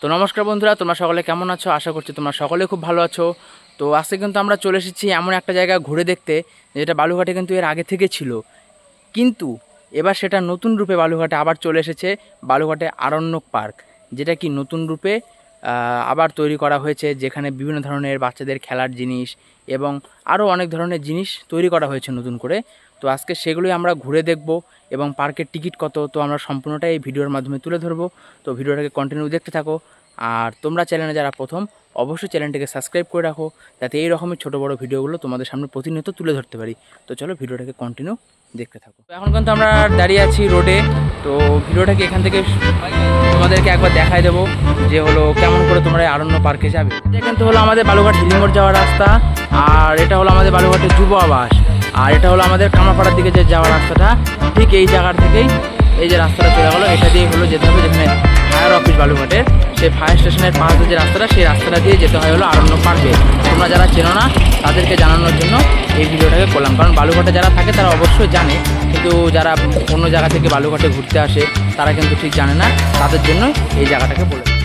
তো নমস্কার বন্ধুরা, তোমরা সকলে কেমন আছো? আশা করছি তোমরা সকলে খুব ভালো আছো। তো আজকে কিন্তু আমরা চলে এসেছি এমন একটা জায়গা ঘুরে দেখতে, যেটা বালুঘাটে কিন্তু এর আগে থেকে ছিল। কিন্তু এবার সেটা নতুন রূপে বালুঘাটে আবার চলে এসেছে বালুঘাটে আরণ্যক পার্ক, যেটা কি নতুন রূপে আবার তৈরি করা হয়েছে, যেখানে বিভিন্ন ধরনের বাচ্চাদের খেলার জিনিস এবং আরও অনেক ধরনের জিনিস তৈরি করা হয়েছে নতুন করে। তো আজকে সেগুলোই আমরা ঘুরে দেখব এবং পার্কের টিকিট কত, তো আমরা সম্পূর্ণটাই এই ভিডিওর মাধ্যমে তুলে ধরবো। তো ভিডিওটাকে কন্টিনিউ দেখতে থাকো। আর তোমরা চ্যানেলে যারা প্রথম, অবশ্যই চ্যানেলটিকে সাবস্ক্রাইব করে রাখো, যাতে এই রকমের ছোটো বড়ো ভিডিওগুলো তোমাদের সামনে প্রতিনিয়ত তুলে ধরতে পারি। তো চলো ভিডিওটাকে কন্টিনিউ দেখতে থাকো। এখন কিন্তু আমরা দাঁড়িয়ে আছি রোডে তো ভিডিওটাকে এখান থেকে তোমাদেরকে একবার দেখাই দেবো যে হলো কেমন করে তোমরা আরণ্য পার্কে যাবে। এটা কিন্তু হলো আমাদের বালুঘাট হিলিমোড় যাওয়ার রাস্তা। আর এটা হলো আমাদের বালুঘাটের যুব আবাস। আর এটা হলো আমাদের কামাপাড়ার দিকে যে যাওয়ার রাস্তাটা, ঠিক এই জায়গার থেকেই এই যে রাস্তাটা চলে গেলো। এটা দিয়ে হলো যেতে হবে যেখানে ফায়ার অফিস বালুঘাটের সেই ফায়ার স্টেশনের পাশ যে রাস্তাটা, সেই রাস্তাটা দিয়ে যেতে হয় হলো আরণ্য পার্কে। তোমরা যারা চেনো না, তাদেরকে জানানোর জন্য এই ভিডিওটাকে করলাম। কারণ বালুঘাটে যারা থাকে, তারা অবশ্যই জানে। কিন্তু যারা অন্য জায়গা থেকে বালুঘাটে ঘুরতে আসে, তারা কিন্তু ঠিক জানে না। তাদের জন্য এই জায়গাটাকে বলে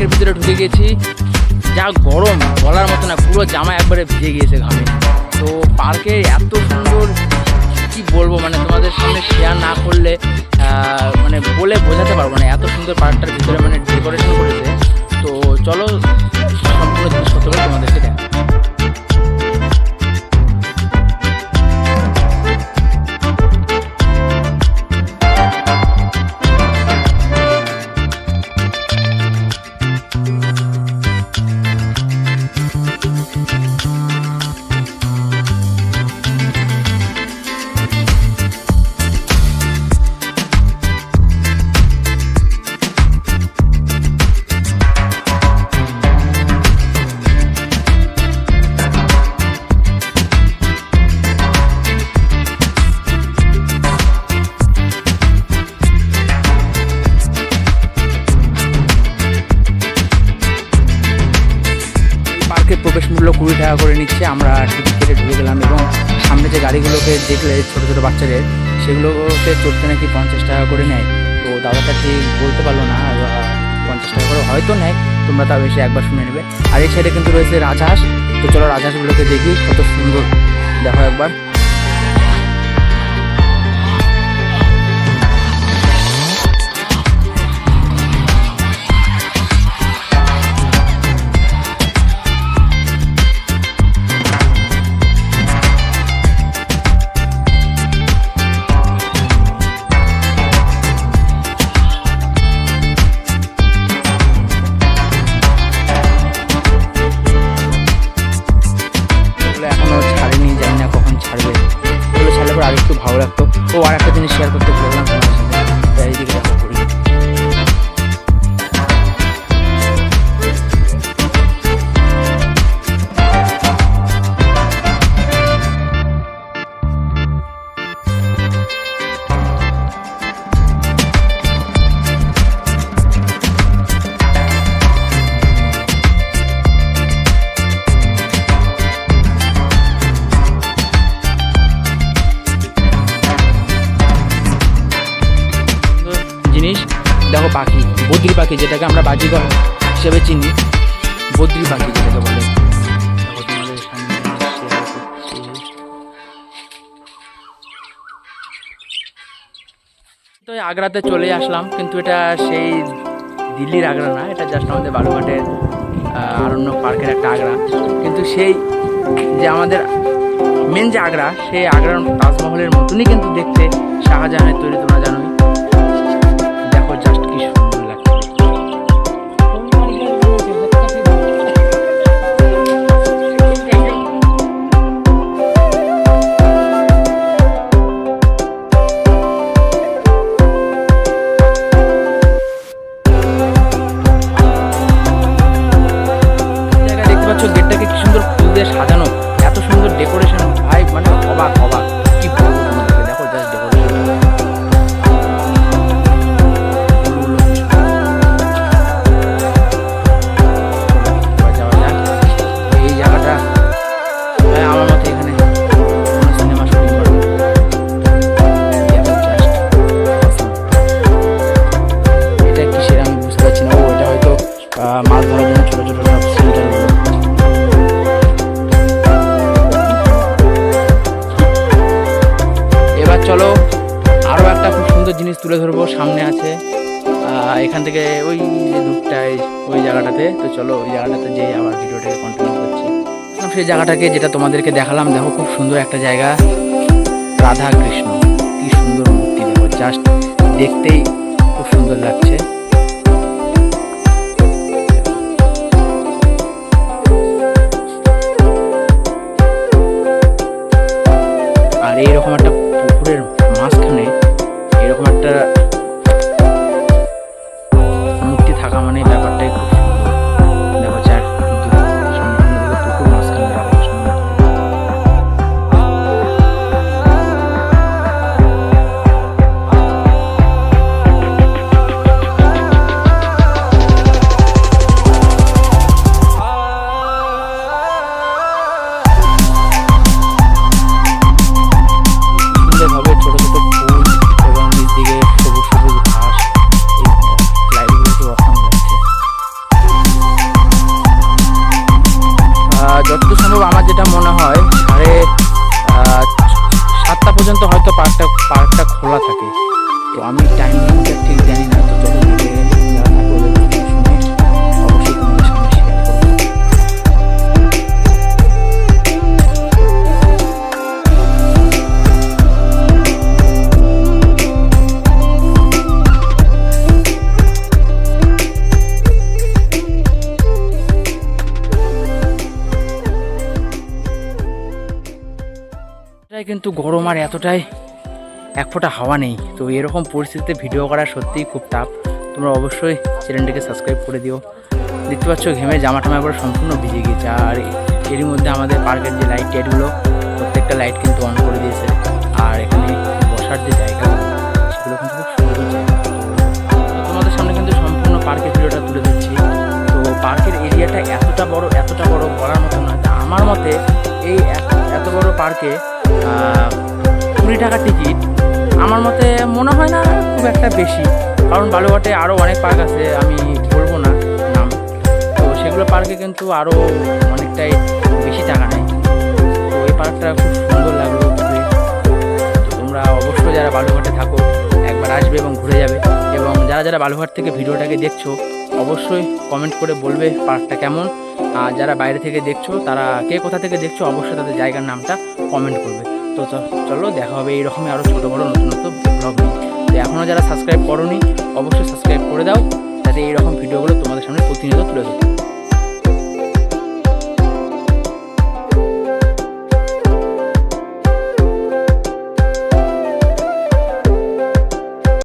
পার্কের ভিতরে ঢুকে গেছি। যা গরম, বলার মতো না, পুরো জামা একবারে ভিজে গিয়েছে ঘামে। তো পার্কে এত সুন্দর, কি বলব মানে তোমাদের সামনে শেয়ার না করলে মানে বলে বোঝাতে পারব না, এত সুন্দর পার্কটার ভিতরে মানে ডেকোরেশন করেছে। তো চলো, সম্পূর্ণ জিনিসপত্রগুলো তোমাদেরকে দেখা টাকা করে নিচ্ছি। আমরা টিকিট কেটে ঢুকে গেলাম এবং সামনে যে গাড়িগুলোকে দেখলে ছোটো ছোটো বাচ্চাদের, সেগুলোকে চড়তে নাকি পঞ্চাশ টাকা করে নেয়। তো দাদাটা ঠিক বলতে পারল না পঞ্চাশ টাকা করে হয়তো নেয়। তোমরা তা বেশি একবার শুনে নেবে। আর এই সাইডে কিন্তু রয়েছে রাজহাঁস। তো চলো রাজহাঁসগুলোকে দেখি, কত সুন্দর। দেখো একবার। জিনিস, দেখো পাখি বদ্রি পাখি যেটাকে আমরা বাজিগর হিসেবে চিনি বদ্রি পাখি যেটাকে বলে। তো আগ্রাতে চলে আসলাম, কিন্তু এটা সেই দিল্লির আগ্রা না, এটা জাস্ট আমাদের বালুঘাটের আরণ্য পার্কের একটা আগ্রা। কিন্তু সেই যে আমাদের মেন যে আগ্রা, সেই আগ্রার তাজমহলের মতনই কিন্তু দেখতে শাহজাহানের তৈরি, তোমরা জানোই। এবার চলো আরও একটা খুব সুন্দর জিনিস তুলে ধরবো, সামনে আছে। এখান থেকে ওই যে ওই জায়গাটাতে। তো চলো, ওই জায়গাটাতে যে আবার ভিডিওটাকে কন্টিনিউ করছি। সেই জায়গাটাকে যেটা তোমাদেরকে দেখালাম, দেখো খুব সুন্দর একটা জায়গা। রাধা কৃষ্ণ কি সুন্দর মূর্তি, দেখো জাস্ট দেখতেই খুব সুন্দর লাগছে। tantos এটাই কিন্তু গরম আর এতটাই এক ফোঁটা হাওয়া নেই। তো এরকম পরিস্থিতিতে ভিডিও করা সত্যিই খুব টাফ তোমরা অবশ্যই চ্যানেলটিকে সাবস্ক্রাইব করে দিও। দেখতে পাচ্ছ ঘেমে জামা টামা একবার সম্পূর্ণ ভিজে গেছে আর এরই মধ্যে আমাদের পার্কের যে লাইট টাইটগুলো প্রত্যেকটা লাইট কিন্তু অন করে দিয়েছে। আর এখানে বসার যে জায়গাগুলো সেগুলো কিন্তু খুব সুন্দর জায়গা তোমাদের সামনে কিন্তু সম্পূর্ণ পার্কের ভিডিওটা তুলে দিচ্ছি তো পার্কের এরিয়াটা এতটা বড় এতটা বড় বলার মতো না আমার মতে এই এত- বড় পার্কে টাকা টিকিট আমার মতে মনে হয় না খুব একটা বেশি। কারণ বালুঘাটে আরও অনেক পার্ক আছে, আমি বলব না নাম। তো সেগুলো পার্কে কিন্তু আরও অনেকটাই বেশি টাকা নেয়। তো এই পার্কটা খুব সুন্দর লাগল তোমরা অবশ্যই যারা বালুঘাটে থাকো, একবার আসবে এবং ঘুরে যাবে। এবং যারা যারা বালুঘাট থেকে ভিডিওটাকে দেখছ, অবশ্যই কমেন্ট করে বলবে পার্কটা কেমন। আর যারা বাইরে থেকে দেখছ, তারা কে কোথা থেকে দেখছ, অবশ্যই তাদের জায়গার নামটা কমেন্ট করবে। তো চলো দেখা হবে এইরকমই আরও ছোটো বড়ো নতুন নতুন ব্লগ তো এখনও যারা সাবস্ক্রাইব করো অবশ্যই সাবস্ক্রাইব করে দাও, যাতে এইরকম ভিডিওগুলো তোমাদের সামনে প্রতিনিয়ত তুলে দেবো